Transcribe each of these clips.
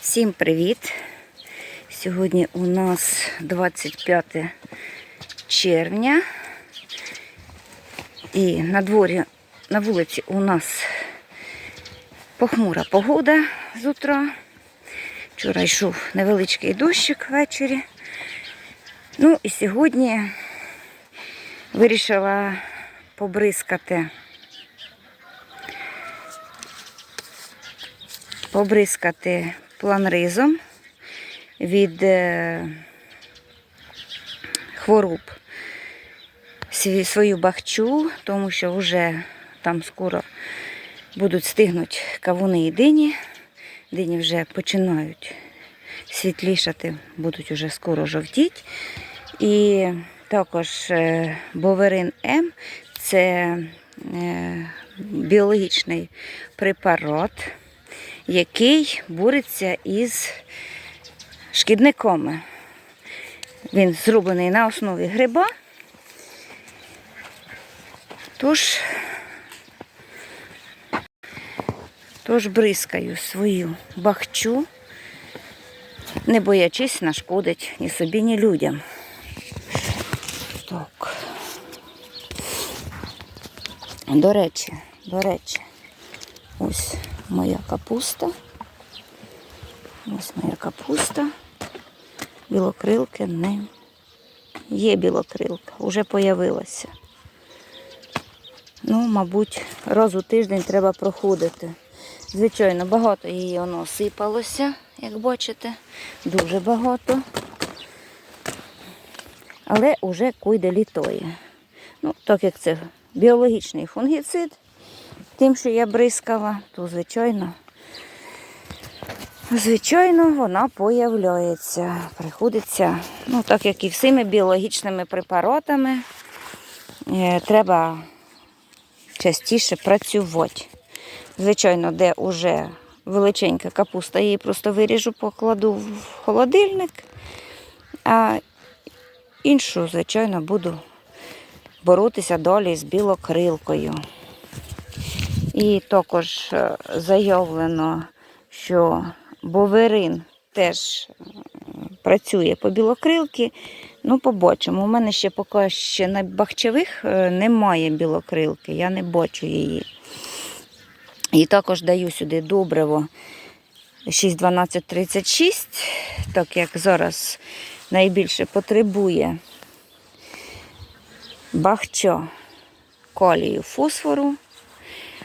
Всім привіт! Сьогодні у нас 25 червня. І на дворі, на вулиці у нас похмура погода з утра. Вчора йшов невеличкий дощик ввечері. Ну і сьогодні вирішила побризкати. Побризкати планризом від е, хвороб свою бахчу, тому що вже там скоро будуть стигнути кавуни і дині. Дині вже починають світлішати, будуть уже скоро жовтіть. І також е, боверин М це е, біологічний препарат, який бореться із шкідниками. Він зроблений на основі гриба. Тож, тож бризкаю свою бахчу, не боячись нашкодить ні собі, ні людям. Так. До речі, до речі, ось моя капуста. Ось моя капуста. Білокрилки не є білокрилка, вже появилася. Ну, мабуть, раз у тиждень треба проходити. Звичайно, багато її воно сипалося, як бачите, дуже багато. Але вже куйде літоє. Ну, так як це біологічний фунгіцид, тим, що я бризкала, то звичайно, звичайно, вона появляється. Приходиться, ну, так як і всіми біологічними препаратами, е, треба частіше працювати. Звичайно, де вже величенька капуста, її просто виріжу, покладу в холодильник, а іншу, звичайно, буду боротися далі з білокрилкою. І також е, заявлено, що боверин теж е, працює по білокрилки. Ну, побачимо. У мене ще поки ще на бахчевих е, немає білокрилки, я не бачу її. І також даю сюди добриво 61236, так як зараз найбільше потребує бахчо колію фосфору,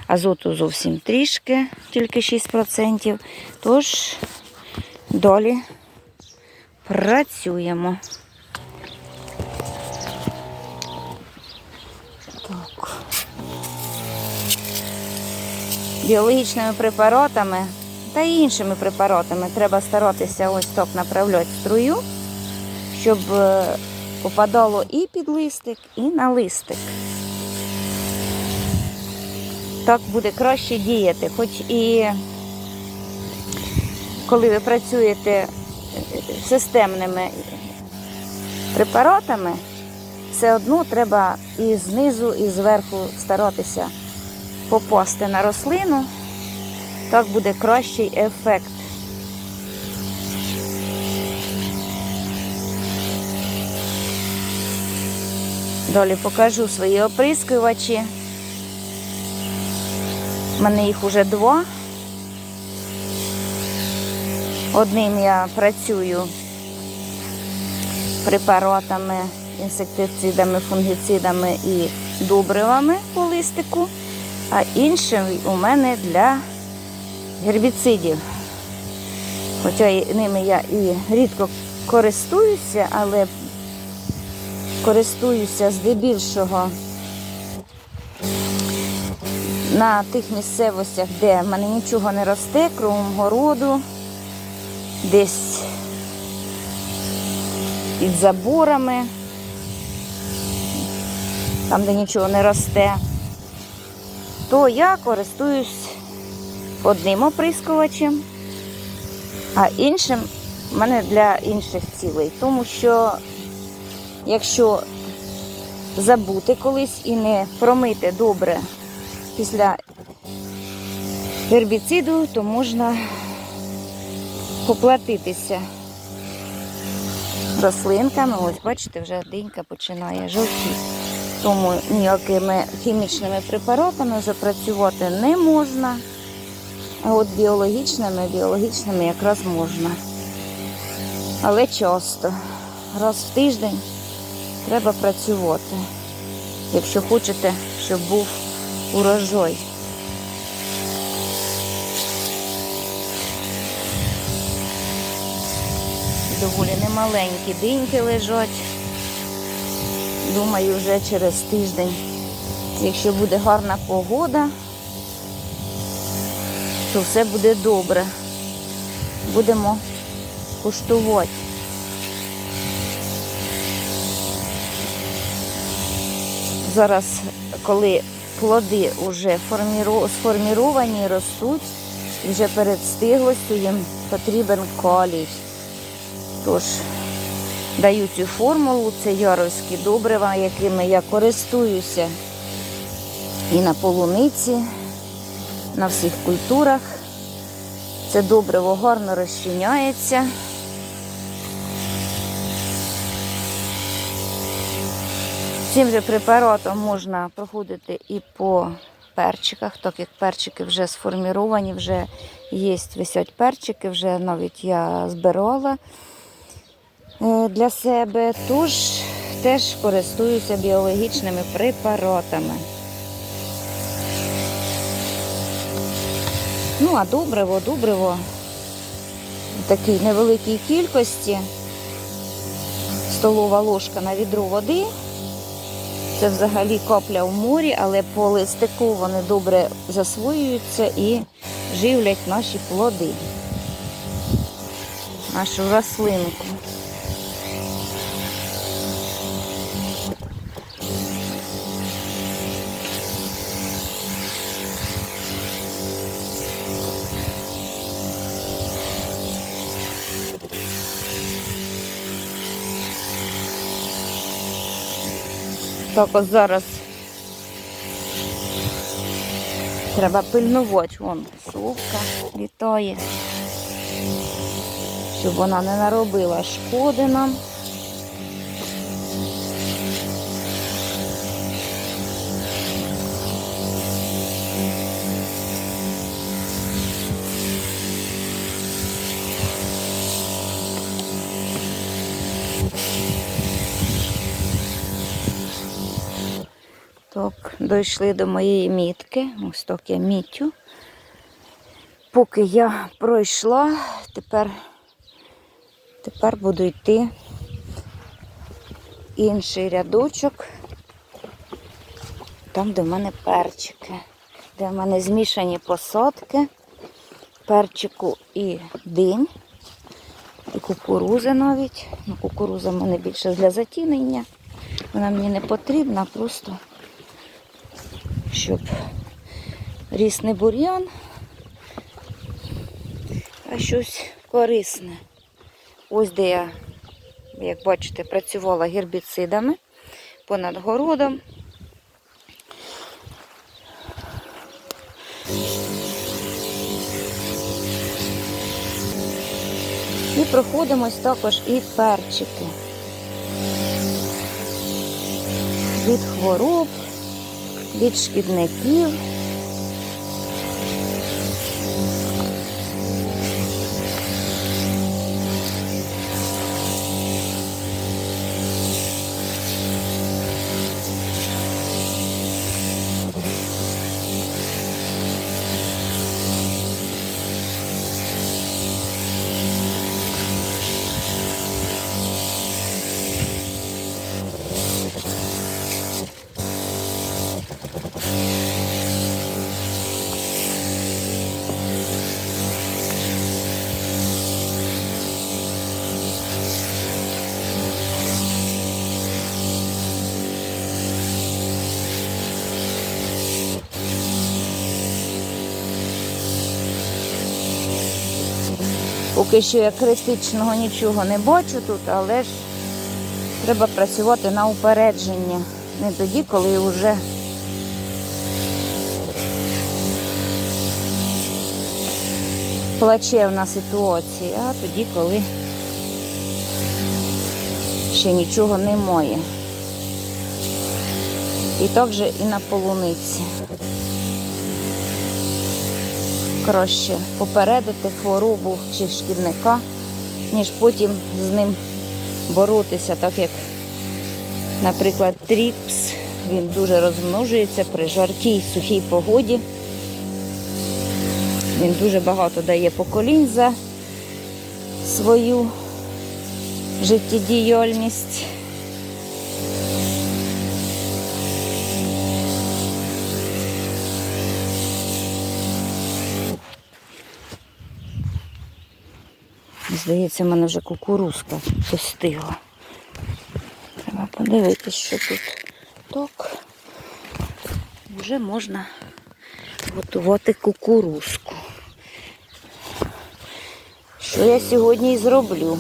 азоту зовсім трішки, тільки 6%. Тож далі працюємо. Так. Біологічними препаратами та іншими препаратами треба старатися ось так направляти струю, щоб е, попадало і під листик, і на листик. Так буде краще діяти, хоч і коли ви працюєте е, системними препаратами, все одно треба і знизу, і зверху старатися попасти на рослину. Так буде кращий ефект. Далі покажу свої оприскувачі. Мене їх уже два. Одним я працюю препаратами, інсектицидами, фунгіцидами і добривами по листику, а іншим у мене для гербіцидів. Хоча ними я і рідко користуюся, але користуюся здебільшого на тих місцевостях, де в мене нічого не росте, кругом городу, десь під заборами, там, де нічого не росте, то я користуюсь одним оприскувачем, а іншим в мене для інших цілей. Тому що якщо забути колись і не промити добре після гербіциду, то можна поплатитися рослинками. Ось, бачите, вже динька починає жовтіти. Тому ніякими хімічними препаратами вже працювати не можна. А от біологічними, біологічними якраз можна. Але часто, раз в тиждень треба працювати, якщо хочете, щоб був урожай. Доволі немаленькі диньки лежать. Думаю, вже через тиждень, якщо буде гарна погода, то все буде добре. Будемо куштувати. Зараз, коли плоди вже сформіровані, ростуть, і вже перед стиглостю їм потрібен калій. Тож даю цю формулу, це яровські добрива, якими я користуюся і на полуниці, на всіх культурах. Це добриво гарно розчиняється. Цим же препаратом можна проходити і по перчиках, так як перчики вже сформіровані, вже є, висять перчики, вже навіть я збирала е, для себе. Тож теж користуюся біологічними препаратами. Ну, а добриво, добриво в такій невеликій кількості. Столова ложка на відро води. Це взагалі капля в морі, але по листику вони добре засвоюються і живлять наші плоди, нашу рослинку. Так от зараз треба пильнувати. Вон совка літає, щоб вона не наробила шкоди нам. Так, дійшли до моєї мітки. Ось так я мітю. Поки я пройшла, тепер, тепер буду йти інший рядочок. Там, де в мене перчики, де в мене змішані посадки, перчику і динь, і кукурузи навіть. Ну, кукуруза в мене більше для затінення. Вона мені не потрібна, просто щоб ріс не бур'ян, а щось корисне. Ось де я, як бачите, працювала гербіцидами понад городом. І проходимось також і перчики. Від хвороб, від шкідників. Поки що я критичного нічого не бачу тут, але ж треба працювати на упередження. Не тоді, коли вже плачевна ситуація, а тоді, коли ще нічого немає. І так же і на полуниці. Краще попередити хворобу чи шкідника, ніж потім з ним боротися, так як, наприклад, тріпс, він дуже розмножується при жаркій сухій погоді. Він дуже багато дає поколінь за свою життєдіяльність. Здається, в мене вже кукурузка постигла. Треба подивитись, що тут так. Вже можна готувати кукурузку. Що я сьогодні і зроблю.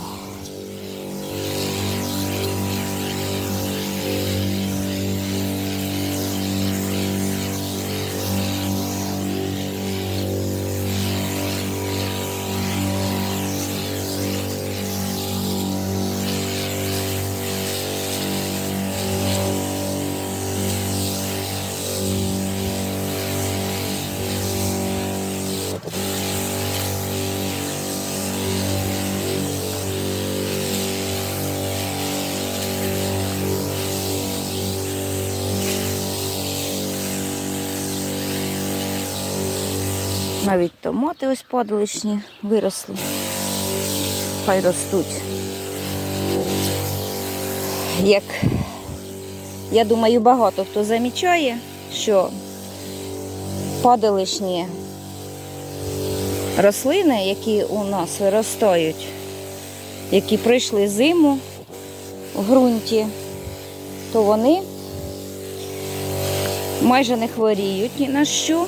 Навіть томати ось падаличні виросли. Хай ростуть. Як я думаю, багато хто замічає, що падаличні рослини, які у нас виростають, які пройшли зиму в ґрунті, то вони майже не хворіють ні на що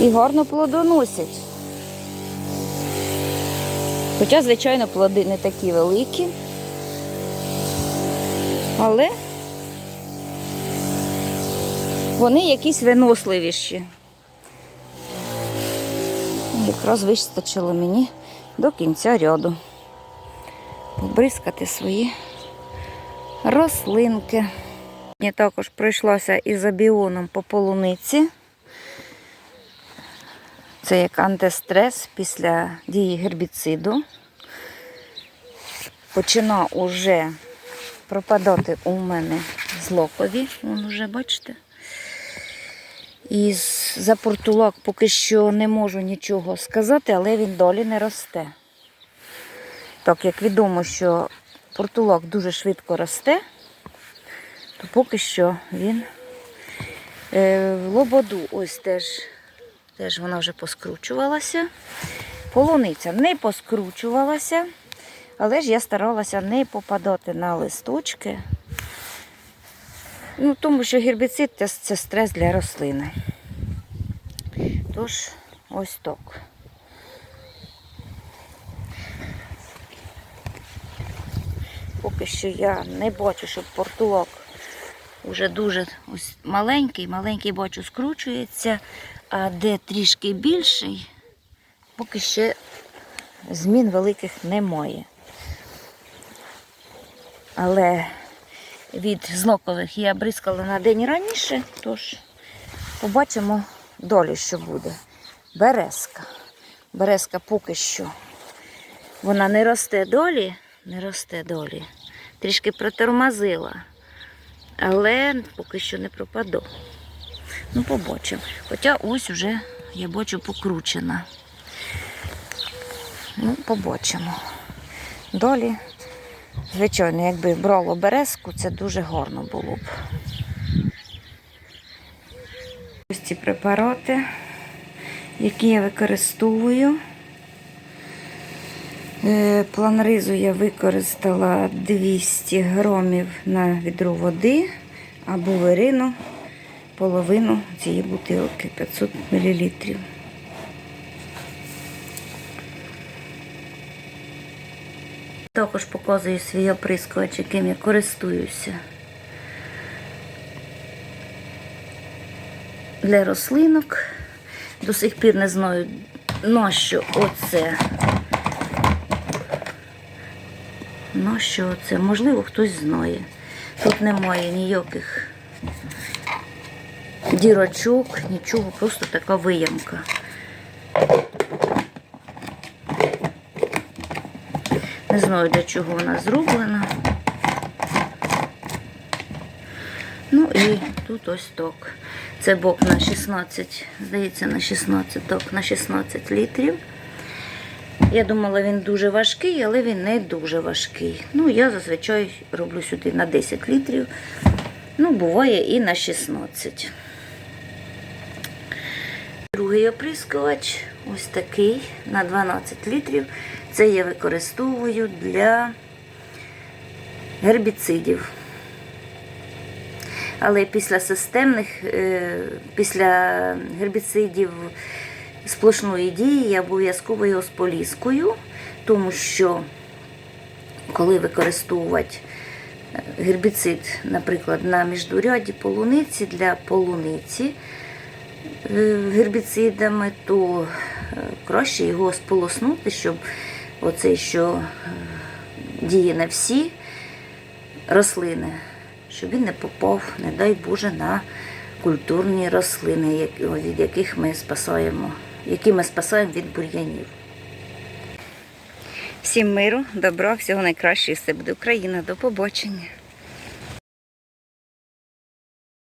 і гарно плодоносять. Хоча, звичайно, плоди не такі великі, але вони якісь виносливіші. Якраз вистачило мені до кінця ряду побризкати свої рослинки. Я також пройшлася із абіоном по полуниці. Це як антистрес після дії гербіциду. Почина уже пропадати у мене злокові. Вон уже, бачите. І за портулак поки що не можу нічого сказати, але він долі не росте. Так як відомо, що портулак дуже швидко росте, то поки що він е, в лободу ось теж Теж вона вже поскручувалася. Полуниця не поскручувалася, але ж я старалася не попадати на листочки. Ну, тому що гербіцид це, стрес для рослини. Тож, ось так. Поки що я не бачу, щоб портулок вже дуже ось маленький, маленький бачу скручується, а де трішки більший, поки ще змін великих немає. Але від злокових я бризкала на день раніше, тож побачимо долі, що буде. Березка. Березка поки що. Вона не росте долі, не росте долі. Трішки протормозила. Але поки що не пропаду. Ну, побачимо. Хоча ось вже, я бачу, покручена. Ну, побачимо. Долі, звичайно, якби брало березку, це дуже гарно було б. Ось ці препарати, які я використовую. Е, План ризу я використала 200 грамів на відро води або вирину половину цієї бутилки 500 мл. Також показую свій оприскувач, яким я користуюся. Для рослинок До сих пір не знаю, на що оце. На що оце? Можливо, хтось знає. Тут немає ніяких дірочок, нічого, просто така виямка. Не знаю, для чого вона зроблена. Ну і тут ось ток. Це бок на 16, здається, на 16 ток, на 16 літрів. Я думала, він дуже важкий, але він не дуже важкий. Ну, я зазвичай роблю сюди на 10 літрів. Ну, буває і на 16. Другий оприскувач, ось такий на 12 літрів. Це я використовую для гербіцидів. Але після системних, е, після гербіцидів сплошної дії я обов'язково його споліскую, тому що коли використовувати е, гербіцид, наприклад, на міждуряді полуниці для полуниці гербіцидами, то е, краще його сполоснути, щоб оцей, що е, діє на всі рослини, щоб він не попав, не дай Боже, на культурні рослини, від яких ми спасаємо, які ми спасаємо від бур'янів. Всім миру, добра, всього найкращого, все буде Україна. До побачення.